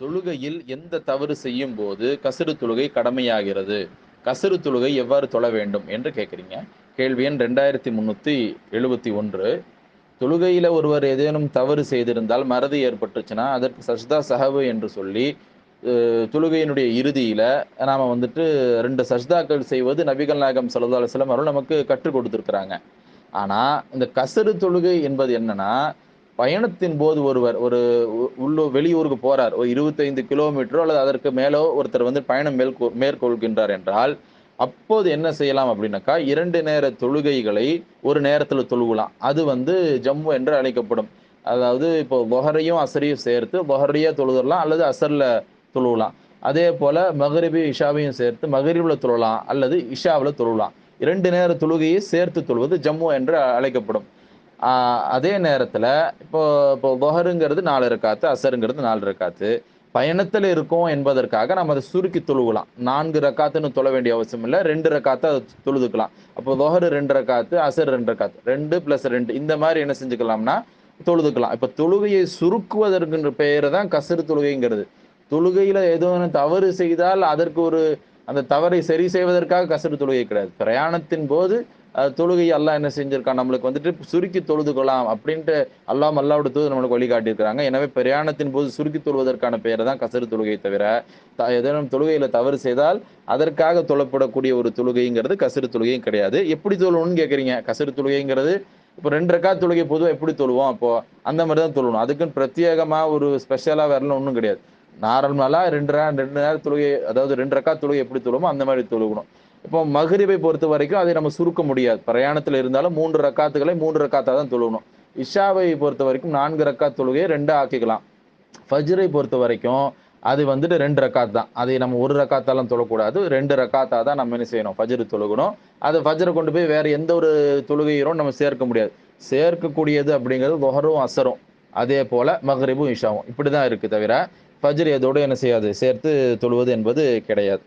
தொழுகையில் எந்த தவறு செய்யும் போது கசரு தொழுகை கடமையாகிறது? கசரு தொழுகை எவ்வாறு தொழ வேண்டும் என்று கேட்குறீங்க. கேள்வி எண் ரெண்டாயிரத்தி முந்நூற்றி எழுபத்தி ஒன்று. தொழுகையில் ஒருவர் ஏதேனும் தவறு செய்திருந்தால் மறதி ஏற்பட்டுச்சுன்னா அதற்கு சஜ்தா சஹவு என்று சொல்லி தொழுகையினுடைய இறுதியில் நாம் வந்துட்டு ரெண்டு சஜ்தாக்கள் செய்வது நபிகள் நாயகம் சல்லா அலுவலம் அவர்கள் நமக்கு கற்றுக் கொடுத்துருக்குறாங்க. ஆனால் இந்த கசரு தொழுகை என்பது என்னன்னா பயணத்தின் போது ஒருவர் ஒரு உள்ளூர் வெளியூருக்கு போறார். ஒரு இருபத்தைந்து கிலோமீட்டரோ அல்லது அதற்கு மேலோ ஒருத்தர் வந்து பயணம் மேற்கொ மேற்கொள்கின்றார் என்றால் அப்போது என்ன செய்யலாம் அப்படின்னாக்கா இரண்டு நேர தொழுகைகளை ஒரு நேரத்தில் தொழுகலாம். அது வந்து ஜம்மு என்று அழைக்கப்படும். அதாவது இப்போ பொஹரையும் அசரையும் சேர்த்து பொஹரையா தொழுதரலாம் அல்லது அசரில் தொழுகலாம். அதே போல் மகரிபி இஷாவையும் சேர்த்து மகரிபில் தொழலாம் அல்லது இஷாவில் தொழலாம் இரண்டு நேர தொழுகையை சேர்த்து தொழுவது ஜம்மு என்று அழைக்கப்படும். அதே நேரத்துல இப்போ இப்போ பொஹருங்கிறது நாலு இருக்காத்து அசருங்கிறது நாலு இருக்காத்து பயணத்துல இருக்கோம் என்பதற்காக நம்ம அதை சுருக்கி தொழுகலாம் நான்கு ரக்காத்துன்னு தொழ வேண்டிய அவசியம் இல்லை ரெண்டு ரக்காத்து அதை தொழுதுக்கலாம். அப்போ பொஹரு ரெண்டு ரக்காத்து அசர் ரெண்டு ரக்காத்து ரெண்டு பிளஸ் ரெண்டு இந்த மாதிரி என்ன செஞ்சுக்கலாம்னா தொழுதுக்கலாம். இப்போ தொழுகையை சுருக்குவதற்குன்ற பெயர் தான் கசரு தொழுகைங்கிறது. தொழுகையில ஏதோ தவறு செய்தால் அதற்கு ஒரு அந்த தவறை சரி செய்வதற்காக கசரு தொழுகை கிடையாது. பிரயாணத்தின் போது தொழுகை அல்லாஹ் என்ன செஞ்சிருக்கான்? நம்மளுக்கு வந்துட்டு சுருக்கி தொழுது கொள்ளலாம் அப்படின்ட்டு அல்லாம் அல்லாவோட தூது நம்மளுக்கு வழிகாட்டியிருக்கிறாங்க. எனவே பிரயாணத்தின் போது சுருக்கி தொழுவதற்கான பெயரை தான் கசரு தொழுகை தவிர த- ஏதேனும் தொழுகையில் தவறு செய்தால் அதற்காக தொழப்படக்கூடிய ஒரு தொழுகைங்கிறது கசரு தொழுகையும் கிடையாது. எப்படி தொழுவணும்னு கேட்குறீங்க கசரு தொழுகைங்கிறது இப்போ ரெண்டு ரெக்கா தொழுகை பொதுவாக எப்படி தொழுவோம்? அப்போது அந்த மாதிரி தான் தொழுவணும் அதுக்குன்னு பிரத்யேகமாக ஒரு ஸ்பெஷலாக வரல ஒன்றும் கிடையாது. நார்மலாக ரெண்டு ரெண்டு நேரம் தொழுகை அதாவது ரெண்டு ரெக்கா தொழுகை எப்படி தொழுவோமோ அந்த மாதிரி தொழுகணும். இப்போ மகிரிவை பொறுத்த வரைக்கும் அதை நம்ம சுருக்க முடியாது. பிரயாணத்தில் இருந்தாலும் மூன்று ரக்காத்துகளை மூன்று ரக்காத்தாக தான் தொழுகணும். இஷாவை பொறுத்த வரைக்கும் நான்கு ரக்காத் தொழுகையை ரெண்டா ஆக்கிக்கலாம். ஃபஜ்ரை பொறுத்த வரைக்கும் அது வந்துட்டு ரெண்டு ரக்காத் தான். அதை நம்ம ஒரு ரக்காத்தாலாம் தொழக்கூடாது. ரெண்டு ரக்காத்தாக தான் நம்ம என்ன செய்யணும்? ஃபஜ்ரு தொழுகணும். அது ஃபஜ்ரை கொண்டு போய் வேறு எந்த ஒரு தொழுகையிலும் நம்ம சேர்க்க முடியாது. சேர்க்கக்கூடியது அப்படிங்கிறது தொஹரும் அசரும். அதே போல் மகரிபும் இஷாவும். இப்படி தான் இருக்குது தவிர ஃபஜ்ர் எதோடு என்ன செய்யாது? சேர்த்து தொழுவது என்பது கிடையாது.